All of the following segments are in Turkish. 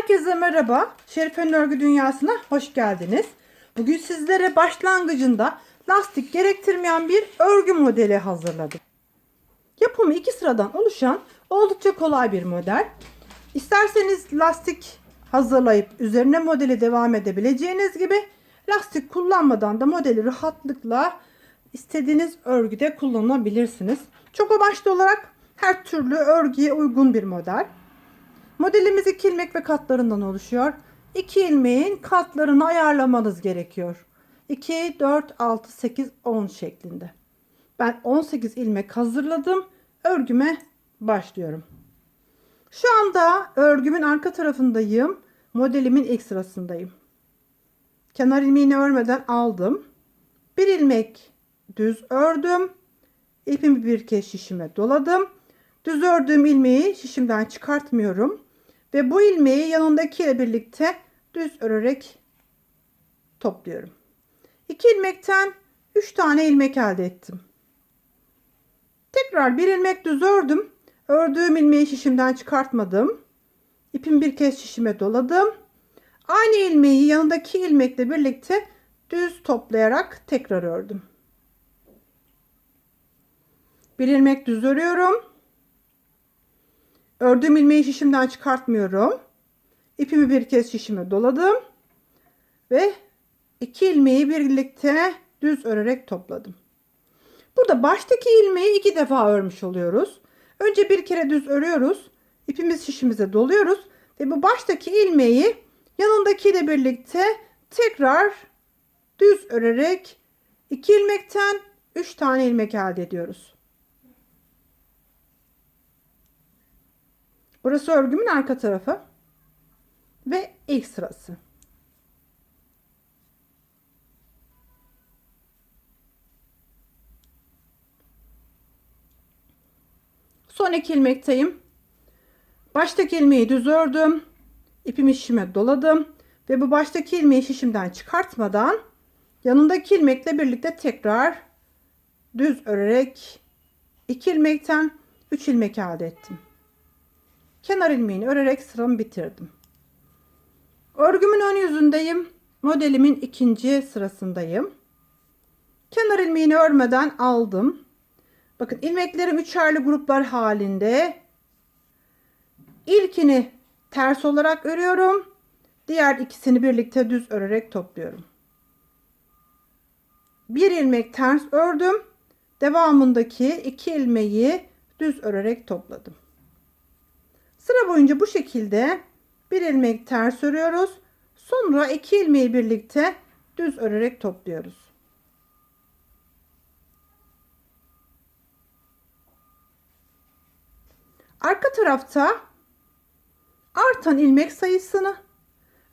Herkese merhaba. Şerife'nin örgü dünyasına hoş geldiniz. Bugün sizlere başlangıcında lastik gerektirmeyen bir örgü modeli hazırladım. Yapımı iki sıradan oluşan oldukça kolay bir model. İsterseniz lastik hazırlayıp üzerine modeli devam edebileceğiniz gibi lastik kullanmadan da modeli rahatlıkla istediğiniz örgüde kullanabilirsiniz. Çok amaçlı olarak her türlü örgüye uygun bir model. Modelimiz iki ilmek ve katlarından oluşuyor. İki ilmeğin katlarını ayarlamanız gerekiyor. 2, 4, 6, 8, 10 şeklinde. Ben 18 ilmek hazırladım. Örgüme başlıyorum. Şu anda örgümün arka tarafındayım. Modelimin ilk sırasındayım. Kenar ilmeğini örmeden aldım. Bir ilmek düz ördüm. İpimi bir kez şişime doladım. Düz ördüğüm ilmeği şişimden çıkartmıyorum. Ve bu ilmeği yanındaki ile birlikte düz örerek topluyorum. 2 ilmekten 3 tane ilmek elde ettim. Tekrar bir ilmek düz ördüm. Ördüğüm ilmeği şişimden çıkartmadım. İpimi bir kez şişime doladım. Aynı ilmeği yanındaki ilmekle birlikte düz toplayarak tekrar ördüm. Bir ilmek düz örüyorum. Ördüğüm ilmeği şişimden çıkartmıyorum. İpimi bir kez şişime doladım. Ve iki ilmeği birlikte düz örerek topladım. Burada baştaki ilmeği iki defa örmüş oluyoruz. Önce bir kere düz örüyoruz. İpimiz şişimize doluyoruz. Ve bu baştaki ilmeği yanındakiyle birlikte tekrar düz örerek iki ilmekten üç tane ilmek elde ediyoruz. Burası örgümün arka tarafı ve ilk sırası. Son iki ilmekteyim. Baştaki ilmeği düz ördüm. İpimi şişime doladım ve bu baştaki ilmeği şişimden çıkartmadan yanındaki ilmekle birlikte tekrar düz örerek 2 ilmekten 3 ilmek elde ettim. Kenar ilmeğini örerek sıramı bitirdim. Örgümün ön yüzündeyim. Modelimin ikinci sırasındayım. Kenar ilmeğini örmeden aldım. Bakın ilmeklerim üçerli gruplar halinde. İlkini ters olarak örüyorum. Diğer ikisini birlikte düz örerek topluyorum. Bir ilmek ters ördüm. Devamındaki iki ilmeği düz örerek topladım. Sıra boyunca bu şekilde bir ilmek ters örüyoruz. Sonra iki ilmeği birlikte düz örerek topluyoruz. Arka tarafta artan ilmek sayısını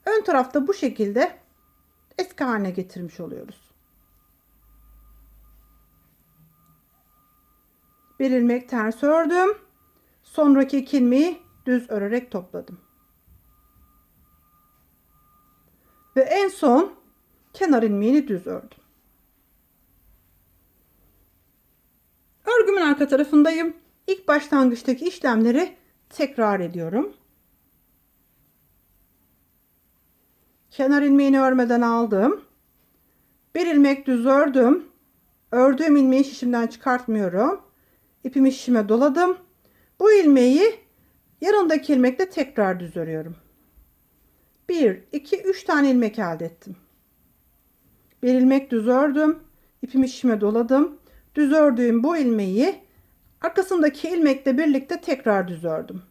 ön tarafta bu şekilde eski haline getirmiş oluyoruz. Bir ilmek ters ördüm. Sonraki iki ilmeği düz örerek topladım. Ve en son kenar ilmeğini düz ördüm. Örgümün arka tarafındayım. İlk başlangıçtaki işlemleri tekrar ediyorum. Kenar ilmeğini örmeden aldım. Bir ilmek düz ördüm. Ördüğüm ilmeği şişimden çıkartmıyorum. İpimi şişime doladım. Bu ilmeği yanındaki ilmekle tekrar düz örüyorum. 1 2 3 tane ilmek elde ettim. Bir ilmek düz ördüm. İpimi şişime doladım. Düz ördüğüm bu ilmeği arkasındaki ilmekle birlikte tekrar düz ördüm.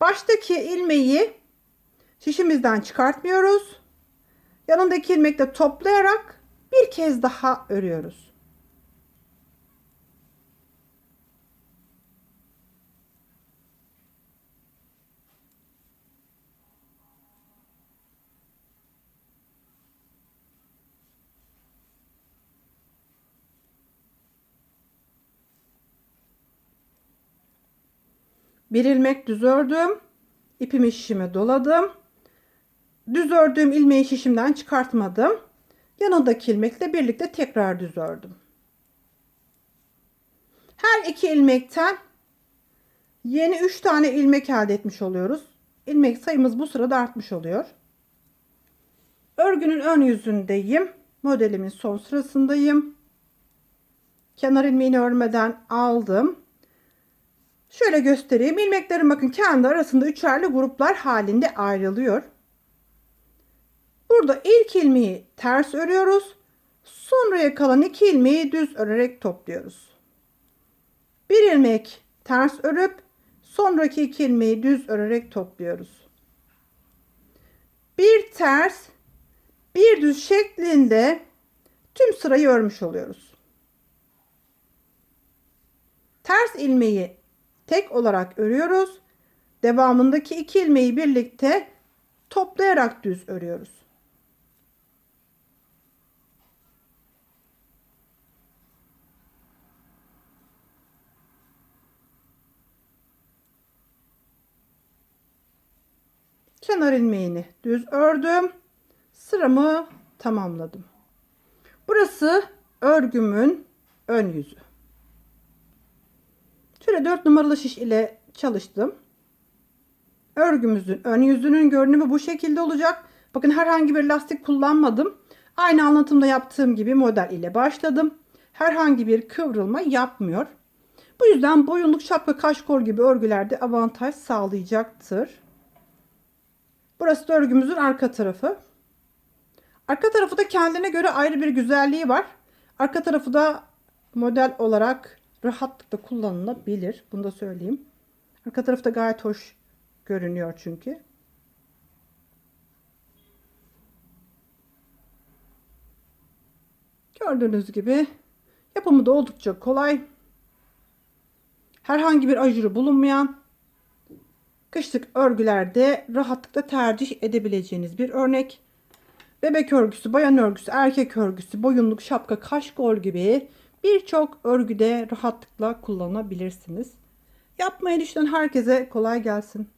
Baştaki ilmeği şişimizden çıkartmıyoruz. Yanındaki ilmekle toplayarak bir kez daha örüyoruz. Bir ilmek düz ördüm. İpimi şişime doladım. Düz ördüğüm ilmeği şişimden çıkartmadım. Yanındaki ilmekle birlikte tekrar düz ördüm. Her iki ilmekten yeni 3 tane ilmek elde etmiş oluyoruz. ilmek sayımız bu sırada artmış oluyor. Örgünün ön yüzündeyim. Modelimin son sırasındayım. Kenar ilmeğini örmeden aldım. Şöyle göstereyim. İlmeklerin bakın kendi arasında üçerli gruplar halinde ayrılıyor. Burada ilk ilmeği ters örüyoruz. Sonraya kalan iki ilmeği düz örerek topluyoruz. Bir ilmek ters örüp sonraki iki ilmeği düz örerek topluyoruz. Bir ters, bir düz şeklinde tüm sırayı örmüş oluyoruz. Ters ilmeği tek olarak örüyoruz. Devamındaki iki ilmeği birlikte toplayarak düz örüyoruz. Kenar ilmeğini düz ördüm. Sıramı tamamladım. Burası örgümün ön yüzü. Şöyle 4 numaralı şiş ile çalıştım. Örgümüzün ön yüzünün görünümü bu şekilde olacak. Bakın herhangi bir lastik kullanmadım. Aynı anlatımda yaptığım gibi model ile başladım. Herhangi bir kıvrılma yapmıyor. Bu yüzden boyunluk şapka kaşkol gibi örgülerde avantaj sağlayacaktır. Burası da örgümüzün arka tarafı. Arka tarafı da kendine göre ayrı bir güzelliği var. Arka tarafı da model olarak rahatlıkla kullanılabilir. Bunu da söyleyeyim. Arka tarafı da gayet hoş görünüyor çünkü. Gördüğünüz gibi yapımı da oldukça kolay. Herhangi bir ajuru bulunmayan kışlık örgülerde rahatlıkla tercih edebileceğiniz bir örnek. Bebek örgüsü, bayan örgüsü, erkek örgüsü, boyunluk, şapka, kaşkol gibi birçok örgüde rahatlıkla kullanabilirsiniz. Yapmayı düşünen herkese kolay gelsin.